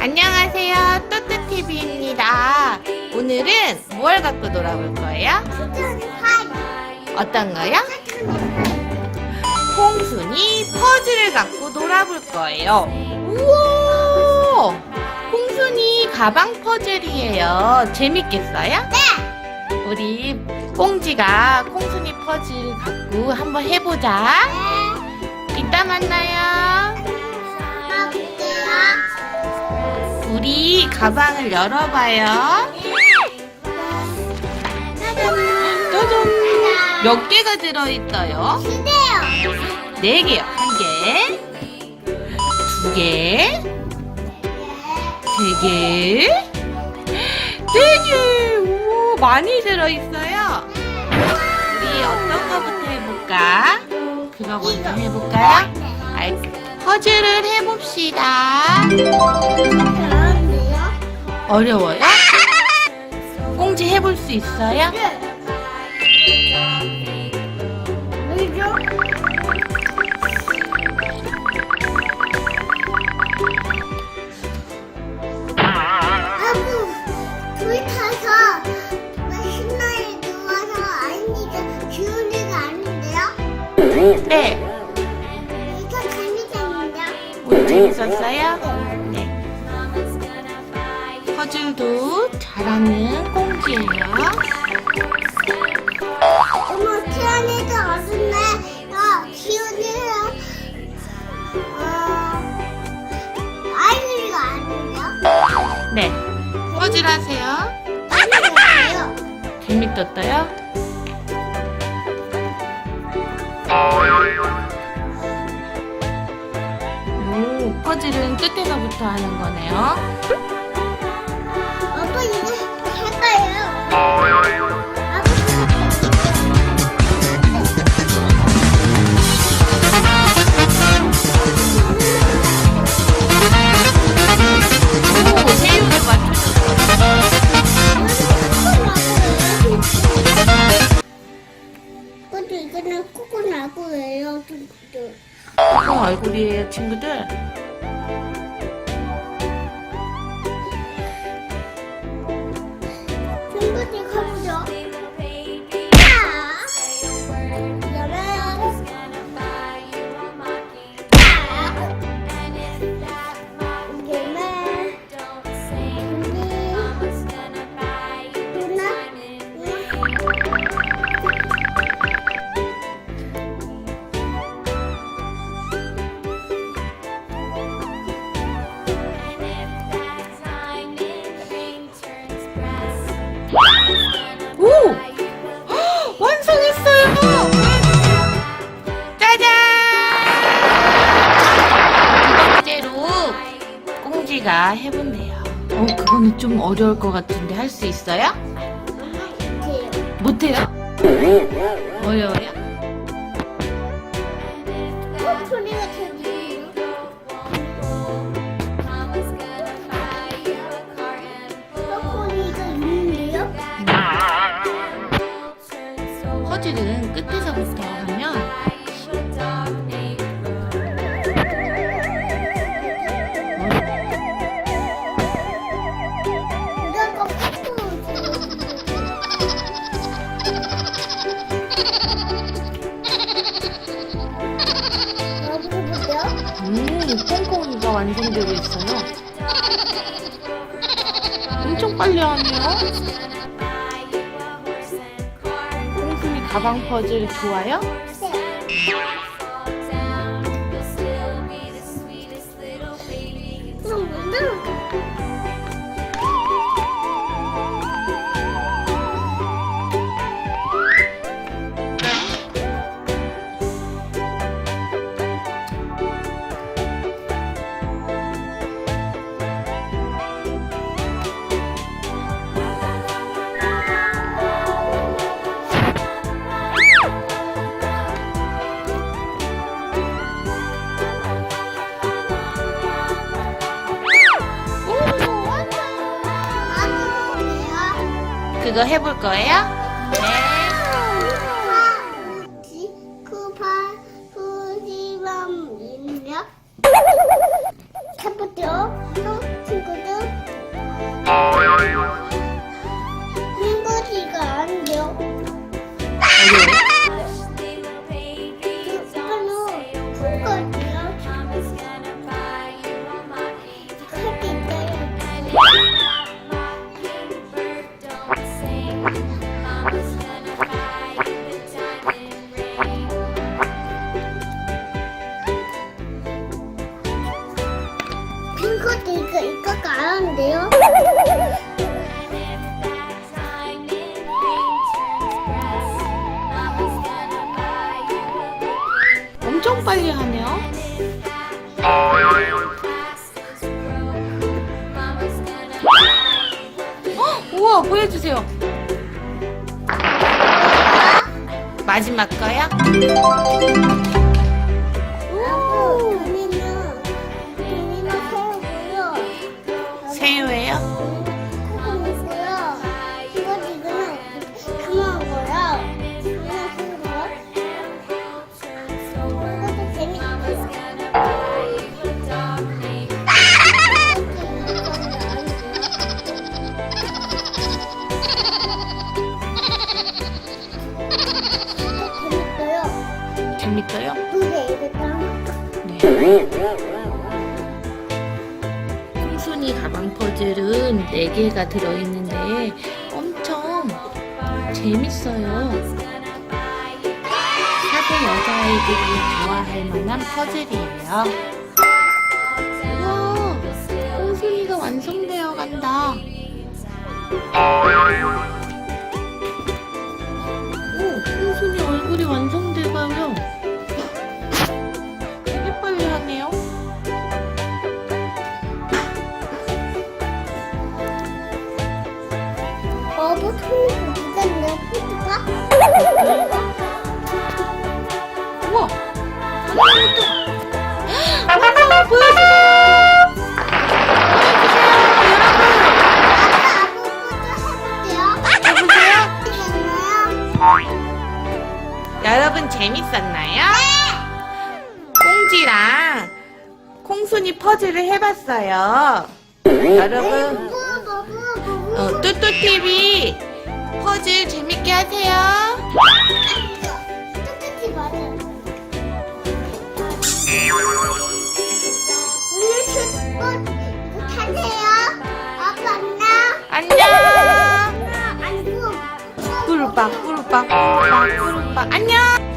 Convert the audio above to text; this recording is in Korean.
안녕하세요. 또또TV입니다. 오늘은 뭘 갖고 놀아볼 거예요? 어떤 거요? 홍순이 퍼즐을 갖고 놀아볼 거예요. 우와! 홍순이 가방 퍼즐이에요. 재밌겠어요? 네! 우리 꽁지가 콩순이 퍼즐 갖고 한번 해보자. 이따 만나요. 우리 가방을 열어봐요. 짜잔! 몇 개가 들어있어요? 네 개요. 한 개, 두 개, 세 개, 네 개. 우와, 많이 들어있어요. 우리 어떤 거부터 해볼까? 그거 먼저 해볼까요? 알, 퍼즐을 해봅시다. 어려워요? 꽁지 해볼 수 있어요? 불 타서 신나게 누워서 아이니가 기운이가 아닌데요? 네. 이거 재밌겠는데요? 오늘 재밌었어요? 네. 퍼즐도 잘하는 꽁지예요. 어머 태연이도 어딨네 어 기운이랑 어 아이니가 아닌데요? 네. 퍼즐 하세요. 아니에요 재밌었어요? 오, 퍼즐은 끝에서부터 하는 거네요. 아빠 이거 할까요? 오, 새우를 맞춰줬어. 근데 이거는 코코나고예요. 어, 얼굴이에요, 친구들. 친구들 꽁지가 해본대요. 어, 그거는 좀 어려울 것 같은데 할 수 있어요? 못해요? 어려워요? 빨리 하네요. 콩순이 가방 퍼즐 좋아요? 그거 해볼 거예요? 네. 아, 해보죠. 어, 친구들. 하네요. 헉, 우와, 보여주세요. 마지막 거요? 이거 딱. 네. 콩순이 가방 퍼즐은 4개가 들어있는데 엄청 재밌어요. 사대 여자아이들이 좋아할 만한 퍼즐이에요. 우와, 콩순이가 완성되어 간다. 여러분 재밌었나요? 꽁지랑 콩순이 퍼즐을 해봤어요. 여러분 어, 뚜뚜TV 퍼즐 재밌게 하세요. 똑같이 맞아. 오늘 이거 타세요. 아빠 안녕. 안녕! 꿀빵 꿀빵 안녕!